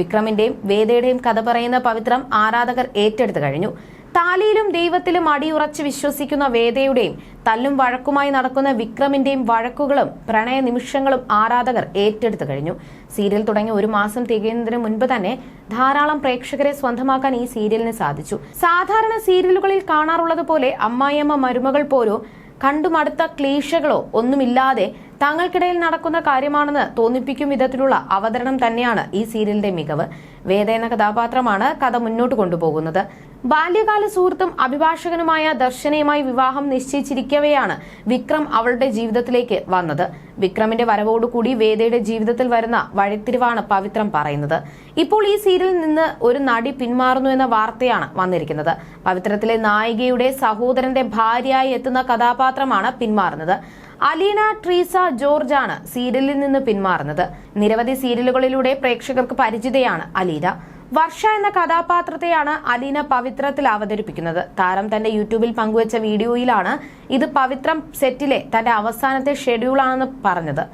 വിക്രമിന്റെയും വേദയുടെയും കഥ പറയുന്ന പവിത്രം ആരാധകർ ഏറ്റെടുത്തു കഴിഞ്ഞു. താലിയിലും ദൈവത്തിലും അടിയുറച്ച് വിശ്വസിക്കുന്ന വേദയുടെയും തല്ലും വഴക്കുമായി നടക്കുന്ന വിക്രമിന്റെയും വഴക്കുകളും പ്രണയ നിമിഷങ്ങളും ആരാധകർ ഏറ്റെടുത്തു കഴിഞ്ഞു. സീരിയൽ തുടങ്ങി ഒരു മാസം തികയുന്നതിന് മുൻപ് തന്നെ ധാരാളം പ്രേക്ഷകരെ സ്വന്തമാക്കാൻ ഈ സീരിയലിന് സാധിച്ചു. സാധാരണ സീരിയലുകളിൽ കാണാറുള്ളത് പോലെ അമ്മായിയമ്മ മരുമകൾ പോരോ കണ്ടുമടുത്ത ക്ലീശകളോ ഒന്നുമില്ലാതെ തങ്ങൾക്കിടയിൽ നടക്കുന്ന കാര്യമാണെന്ന് തോന്നിപ്പിക്കും വിധത്തിലുള്ള അവതരണം തന്നെയാണ് ഈ സീരിയലിന്റെ മികവ്. വേദ എന്ന കഥാപാത്രമാണ് കഥ മുന്നോട്ട് കൊണ്ടുപോകുന്നത്. ബാല്യകാല സുഹൃത്തും അഭിഭാഷകനുമായ ദർശനയുമായി വിവാഹം നിശ്ചയിച്ചിരിക്കവെയാണ് വിക്രം അവളുടെ ജീവിതത്തിലേക്ക് വന്നത്. വിക്രമിന്റെ വരവോടുകൂടി വേദയുടെ ജീവിതത്തിൽ വരുന്ന വഴിത്തിരിവാണ് പവിത്രം പറയുന്നത്. ഇപ്പോൾ ഈ സീരിയലിൽ നിന്ന് ഒരു നടി പിന്മാറുന്നു എന്ന വാർത്തയാണ് വന്നിരിക്കുന്നത്. പവിത്രത്തിലെ നായികയുടെ സഹോദരന്റെ ഭാര്യയായി എത്തുന്ന കഥാപാത്രമാണ് പിന്മാറുന്നത്. അലീന ട്രീസ ജോർജ് ആണ് സീരിയലിൽ നിന്ന് പിന്മാറുന്നത്. നിരവധി സീരിയലുകളിലൂടെ പ്രേക്ഷകർക്ക് പരിചിതയാണ് അലീന. വർഷ എന്ന കഥാപാത്രത്തെയാണ് അലീന പവിത്രത്തിൽ അവതരിപ്പിക്കുന്നത്. താരം തന്റെ യൂട്യൂബിൽ പങ്കുവച്ച വീഡിയോയിലാണ് ഇത് പവിത്രം സെറ്റിലെ തന്റെ അവസാനത്തെ ഷെഡ്യൂളാണെന്ന് പറഞ്ഞത്.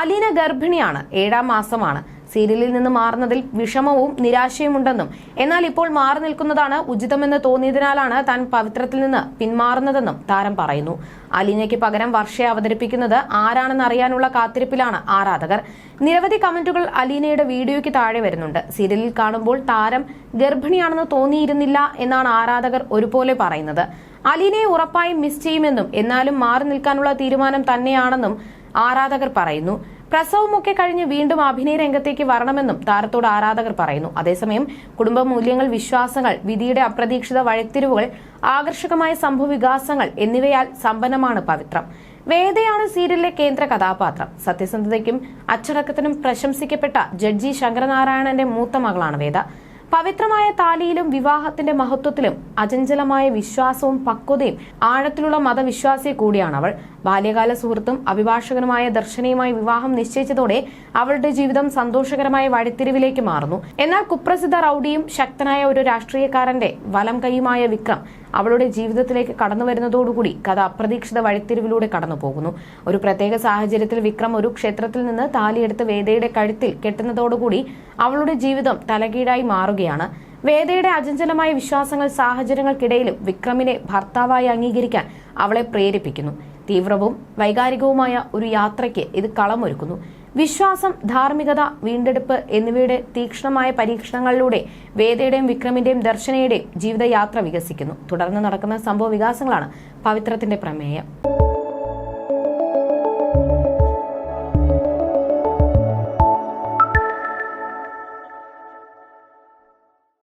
അലീന ഗർഭിണിയാണ് ഏഴാം മാസമാണ്. സീരിയലിൽ നിന്ന് മാറുന്നതിൽ വിഷമവും നിരാശയും ഉണ്ടെന്നും എന്നാൽ ഇപ്പോൾ മാറി നിൽക്കുന്നതാണ് ഉചിതമെന്ന് തോന്നിയതിനാലാണ് താൻ പവിത്രത്തിൽ നിന്ന് പിന്മാറുന്നതെന്നും താരം പറയുന്നു. അലീനയ്ക്ക് പകരം വർഷയെ അവതരിപ്പിക്കുന്നത് ആരാണെന്ന് അറിയാനുള്ള കാത്തിരിപ്പിലാണ് ആരാധകർ. നിരവധി കമന്റുകൾ അലീനയുടെ വീഡിയോയ്ക്ക് താഴെ വരുന്നുണ്ട്. സീരിയലിൽ കാണുമ്പോൾ താരം ഗർഭിണിയാണെന്ന് തോന്നിയിരുന്നില്ല എന്നാണ് ആരാധകർ ഒരുപോലെ പറയുന്നത്. അലീനയെ ഉറപ്പായും മിസ് ചെയ്യുമെന്നും എന്നാലും മാറി നിൽക്കാനുള്ള തീരുമാനം തന്നെയാണെന്നും ആരാധകർ പറയുന്നു. പ്രസവമൊക്കെ കഴിഞ്ഞ് വീണ്ടും അഭിനയ രംഗത്തേക്ക് വരണമെന്നും താരത്തോട് ആരാധകർ പറയുന്നു. അതേസമയം കുടുംബ മൂല്യങ്ങൾ വിശ്വാസങ്ങൾ വിധിയുടെ അപ്രതീക്ഷിത വഴിത്തിരിവുകൾ ആകർഷകമായ സംഭവവികാസങ്ങൾ എന്നിവയാൽ സമ്പന്നമാണ് പവിത്രം. വേദയാണ് സീരിയലിലെ കേന്ദ്ര കഥാപാത്രം. സത്യസന്ധതയ്ക്കും അച്ചടക്കത്തിനും പ്രശംസിക്കപ്പെട്ട ജഡ്ജി ശങ്കരനാരായണന്റെ മൂത്ത മകളാണ് വേദ. പവിത്രമായ താലിയിലും വിവാഹത്തിന്റെ മഹത്വത്തിലും അചഞ്ചലമായ വിശ്വാസവും പക്വതയും ആഴത്തിലുള്ള മതവിശ്വാസിയെ കൂടിയാണ് അവൾ. ബാല്യകാല സുഹൃത്തും അഭിഭാഷകനുമായ ദർശനയുമായി വിവാഹം നിശ്ചയിച്ചതോടെ അവളുടെ ജീവിതം സന്തോഷകരമായ വഴിത്തിരിവിലേക്ക് മാറുന്നു. എന്നാൽ കുപ്രസിദ്ധ റൌഡിയും ശക്തനായ ഒരു രാഷ്ട്രീയക്കാരന്റെ വലം കൈയുമായ വിക്രം അവളുടെ ജീവിതത്തിലേക്ക് കടന്നു വരുന്നതോടുകൂടി കഥ അപ്രതീക്ഷിത വഴിത്തിരിവിലൂടെ കടന്നു പോകുന്നു ഒരു പ്രത്യേക സാഹചര്യത്തിൽ വിക്രം ഒരു ക്ഷേത്രത്തിൽ നിന്ന് താലിയെടുത്ത് വേദയുടെ കഴുത്തിൽ കെട്ടുന്നതോടുകൂടി അവളുടെ ജീവിതം തലകീഴായി മാറുകയാണ്. വേദയുടെ അചഞ്ചലമായ വിശ്വാസങ്ങൾ സാഹചര്യങ്ങൾക്കിടയിലും വിക്രമിനെ ഭർത്താവായി അംഗീകരിക്കാൻ അവളെ പ്രേരിപ്പിക്കുന്നു. തീവ്രവും വൈകാരികവുമായ ഒരു യാത്രയ്ക്ക് ഇത് കളമൊരുക്കുന്നു. വിശ്വാസം ധാർമ്മികത വീണ്ടെടുപ്പ് എന്നിവയുടെ തീക്ഷ്ണമായ പരീക്ഷണങ്ങളിലൂടെ വേദയുടെയും വിക്രമിന്റെയും ദർശനയുടെയും ജീവിതയാത്ര വികസിക്കുന്നു. തുടർന്ന് നടക്കുന്ന സംഭവ വികാസങ്ങളാണ് പവിത്രത്തിന്റെ പ്രമേയം.